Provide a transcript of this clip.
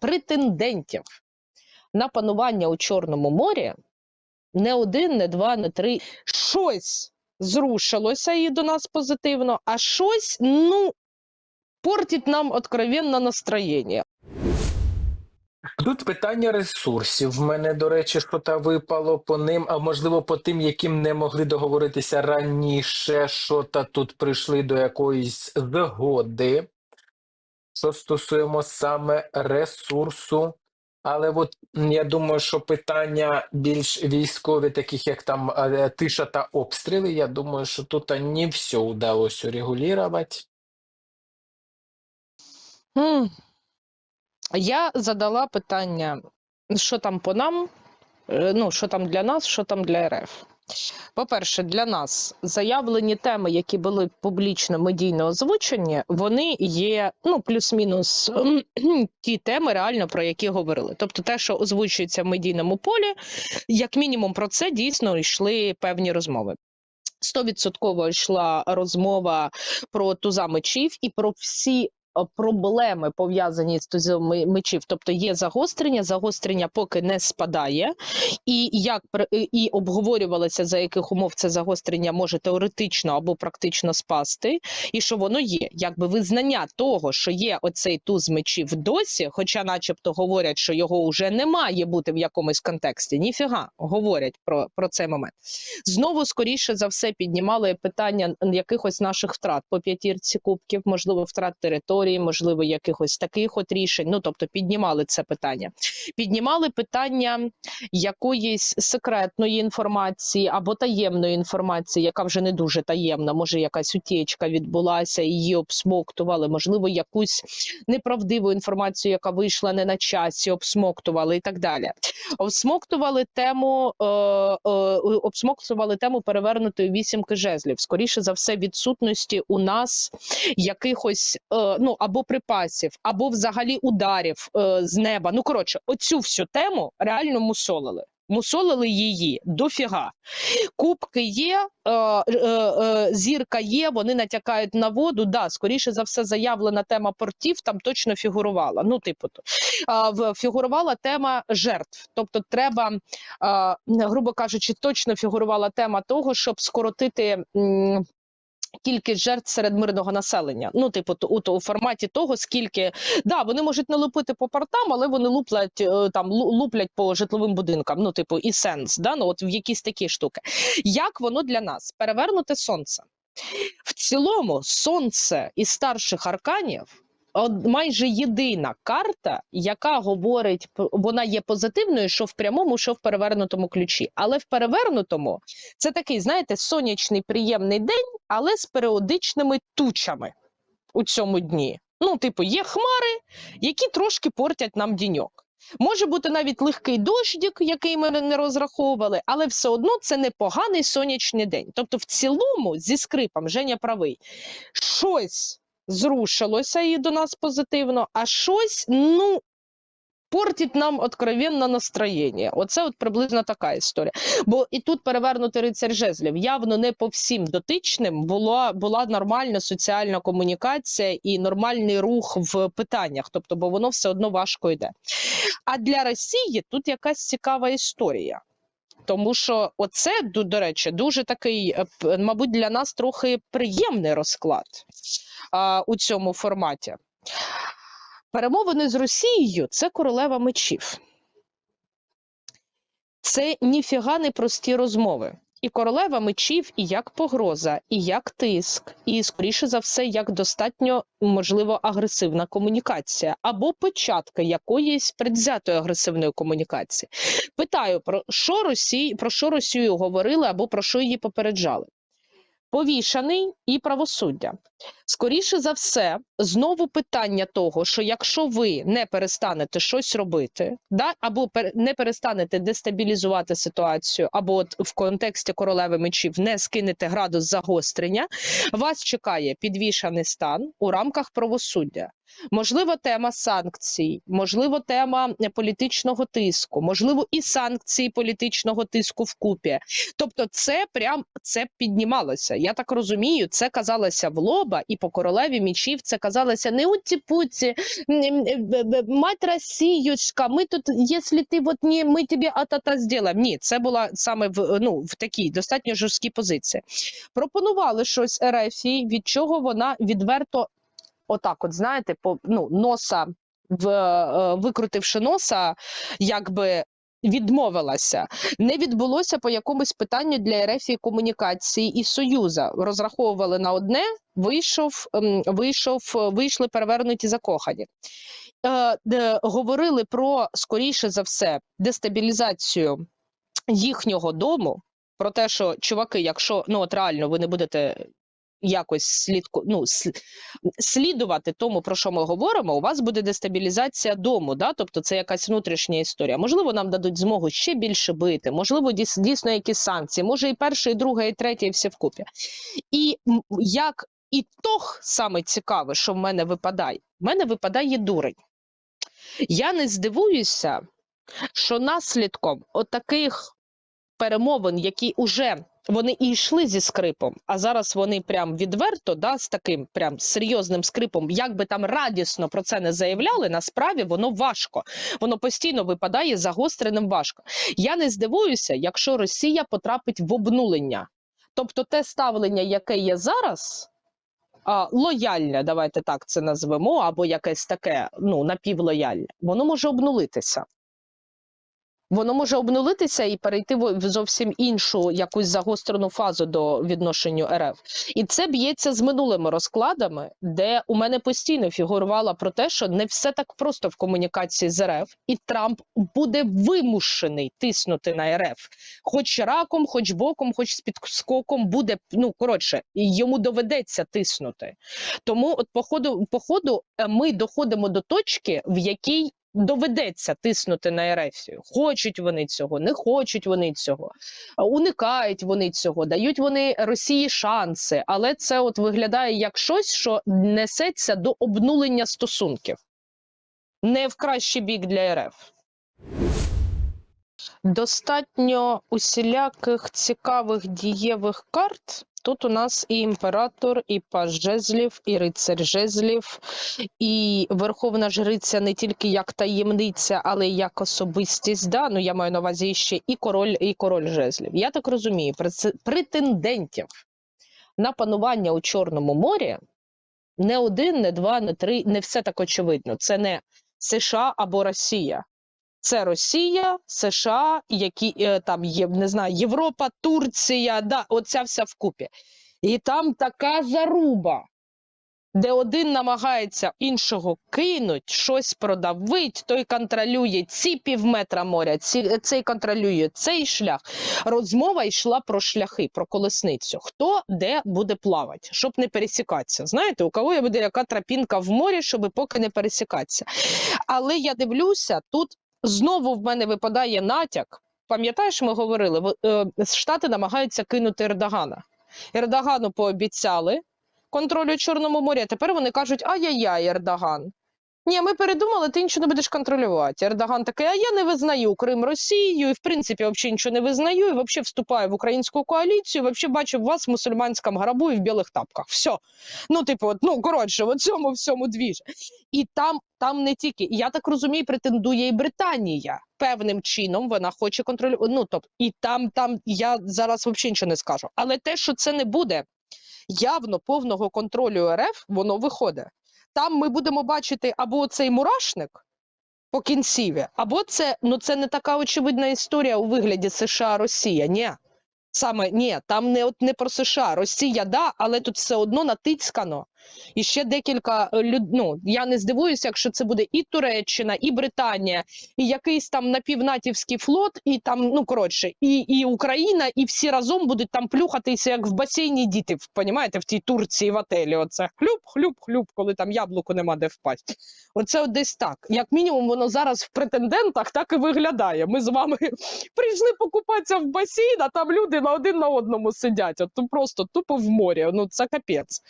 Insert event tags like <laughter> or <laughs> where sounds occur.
претендентів на панування у Чорному морі не один, не два, не три. Щось зрушилося і до нас позитивно, а щось, ну, портить нам откровенно настроєння. Тут питання ресурсів. В мене, до речі, що та випало по ним, а можливо по тим, яким не могли договоритися раніше, що та тут прийшли до якоїсь згоди, що стосуємо саме ресурсу. Але от я думаю, що питання більш військові, таких як там е, тиша та обстріли, я думаю, що тут не все вдалося урегулювати. Я задала питання, що там по нам, е, ну, що там для нас, що там для РФ. По-перше, для нас заявлені теми, які були публічно медійно озвучені, вони є ну, плюс-мінус ем, <clears throat> ті теми, реально про які говорили. Тобто, те, що озвучується в медійному полі, як мінімум про це дійсно йшли певні розмови. Стовідсотково йшла розмова про туза мечів і про всі проблеми пов'язані з мечів. Тобто є загострення, загострення поки не спадає, і як і обговорювалося за яких умов це загострення може теоретично або практично спасти, і що воно є, якби визнання того, що є оцей туз мечів досі, хоча, начебто, говорять, що його вже не має бути в якомусь контексті. Ніфіга говорять про, про цей момент. Знову скоріше за все піднімали питання якихось наших втрат по п'ятірці кубків, можливо, втрат території, можливо, якихось таких от рішень. Ну тобто піднімали це питання. Піднімали питання якоїсь секретної інформації або таємної інформації, яка вже не дуже таємна. Може, якась утічка відбулася, її обсмоктували, можливо, якусь неправдиву інформацію, яка вийшла не на часі, обсмоктували і так далі. Обсмоктували тему, е, е, обсмоктували тему перевернутої вісімки жезлів. Скоріше за все, відсутності у нас якихось е, ну або припасів, або взагалі ударів е, з неба. Ну коротше, оцю всю тему реально мусолили. Мусолили її дофіга. Кубки є, е, е, е, зірка є, вони натякають на воду. Да, скоріше за все, заявлена тема портів там точно фігурувала. Ну, типу, то. В- фігурувала тема жертв. Тобто, треба, а, грубо кажучи, точно фігурувала тема того, щоб скоротити. м, Кількість жертв серед мирного населення, ну типу, у, у форматі того, скільки да, вони можуть не лупити по портам, але вони луплять е, там луплять по житловим будинкам. Ну, типу, і сенс, да? ну от в якісь такі штуки. Як воно для нас перевернути сонце? В цілому, сонце із старших арканів майже єдина карта, яка говорить, вона є позитивною, що в прямому, що в перевернутому ключі. Але в перевернутому це такий, знаєте, сонячний приємний день, але з періодичними тучами у цьому дні. Ну, типу, є хмари, які трошки портять нам діньок. Може бути навіть легкий дощик, який ми не розраховували, але все одно це непоганий сонячний день. Тобто, в цілому, зі скрипом, Женя правий, щось зрушилося і до нас позитивно, а щось, ну. Портить нам откровенно настроєння. Оце от приблизно така історія. Бо і тут перевернутий рицар жезлів. Явно не по всім дотичним була, була нормальна соціальна комунікація і нормальний рух в питаннях. Тобто, бо воно все одно важко йде. А для Росії тут якась цікава історія. Тому що оце, до, речі, дуже такий, е, мабуть, для нас трохи приємний розклад а, у цьому форматі. Перемовини з Росією це королева мечів. Це ніфіга не прості розмови. І королева мечів і як погроза, і як тиск, і скоріше за все, як достатньо можливо агресивна комунікація або початка якоїсь предвзятої агресивної комунікації. Питаю про що Росії, про що Росію говорили або про що її попереджали. Повішаний і правосуддя. Скоріше за все, знову питання того, що якщо ви не перестанете щось робити, да, або не перестанете дестабілізувати ситуацію, або от в контексті королеви мечів не скинете градус загострення, вас чекає підвішаний стан у рамках правосуддя. Можливо, тема санкцій, можливо, тема е, політичного тиску, можливо, і санкції політичного тиску вкупі. Тобто, це прям це піднімалося. Я так розумію, це казалося в лоба, і по королеві мічів це казалося не уті путі мать Росіючка, ми тут, якщо ти от не, ми тобі атата зробимо. Ні, це була саме в ну в такій достатньо жорсткій позиції. Пропонували щось Ерефії, від чого вона відверто, отак, от знаєте, по ну носа в е, викрутивши носа, якби. Відмовилася, не відбулося по якомусь питанню для Ерефії комунікації і союза. Розраховували на одне, вийшов, ем, вийшов, вийшли перевернуті закохані. Е, говорили про скоріше за все дестабілізацію їхнього дому. Про те, що чуваки, якщо ну от реально ви не будете якось слідку, ну, слідувати тому, про що ми говоримо, у вас буде дестабілізація дому. Да? Тобто це якась внутрішня історія. Можливо, нам дадуть змогу ще більше бити, можливо, дійсно якісь санкції, може і перше, і друге, і третє, і все вкупі. І як ітог саме цікаве, що в мене випадає, в мене випадає дурень. Я не здивуюся, що наслідком отаких перемовин, які уже вони і йшли зі скрипом, а зараз вони прям відверто, да, з таким прям серйозним скрипом, як би там радісно про це не заявляли, насправді воно важко. Воно постійно випадає загостреним важко. Я не здивуюся, якщо Росія потрапить в обнулення. Тобто те ставлення, яке є зараз, а, лояльне, давайте так це назвемо, або якесь таке ну, напівлояльне, воно може обнулитися. Воно може обнулитися і перейти в зовсім іншу якусь загострену фазу до відношенню РФ. І це б'ється з минулими розкладами, де у мене постійно фігурувало про те, що не все так просто в комунікації з РФ, і Трамп буде вимушений тиснути на РФ, хоч раком, хоч боком, хоч з підскоком буде. Ну коротше, йому доведеться тиснути. Тому, от, по ходу, по ходу, е, ми доходимо до точки, в якій доведеться тиснути на Ерефію. Хочуть вони цього, не хочуть вони цього, уникають вони цього, дають вони Росії шанси, але це от виглядає як щось, що несеться до обнулення стосунків. Не в кращий бік для РФ. Достатньо усіляких цікавих дієвих карт. Тут у нас і імператор, і паж жезлів, і рицар жезлів, і верховна жриця не тільки як таємниця, але й як особистість. Да? Ну, я маю на увазі ще і король, і король жезлів. Я так розумію, претендентів на панування у Чорному морі не один, не два, не три, не все так очевидно. Це не США або Росія. Це Росія, США, які е, там є, не знаю, Європа, Турція, да, оця вся вкупі. І там така заруба, де один намагається іншого кинуть, щось продавить, той контролює ці півметра моря, ці, цей контролює цей шлях. Розмова йшла про шляхи, про колесницю. Хто де буде плавати, щоб не пересікатися. Знаєте, у кого є буде яка тропінка в морі, щоб поки не пересікатися. Але я дивлюся, тут знову в мене випадає натяк. Пам'ятаєш, ми говорили, е, Штати намагаються кинути Ердогана. Ердогану пообіцяли контролю Чорному морі, тепер вони кажуть: ай-яй-яй, Ердоган. Ні, ми передумали, ти нічого не будеш контролювати. Ердоган такий, а я не визнаю Крим Росією, і в принципі взагалі нічого не визнаю, і взагалі вступаю в українську коаліцію, взагалі бачу вас в мусульманському грабу і в білих тапках. Все. Ну, типу, ну коротше, в цьому всьому двіжі. І там, там не тільки, я так розумію, претендує і Британія. Певним чином вона хоче контролювати. Ну, тобто, і там, там я зараз взагалі нічого не скажу. Але те, що це не буде явно повного контролю РФ, воно виходить. Там ми будемо бачити або цей мурашник по кінціві, або це ну це не така очевидна історія у вигляді США Росія. Ні. Саме ні, там не от не про США. Росія, да, але тут все одно натицькано. І ще декілька е, люд... ну, я не здивуюся, якщо це буде і Туреччина, і Британія, і якийсь там напівнатівський флот, і там, ну коротше, і, і Україна, і всі разом будуть там плюхатися, як в басейні діти, понімаєте, в тій Турції в отелі. Оце хлюп, коли там яблуку нема де впасть. Оце от десь так. Як мінімум, воно зараз в претендентах так і виглядає. Ми з вами <laughs> прийшли покупатися в басейн, а там люди на один на одному сидять. От просто тупо в морі. Ну це капець.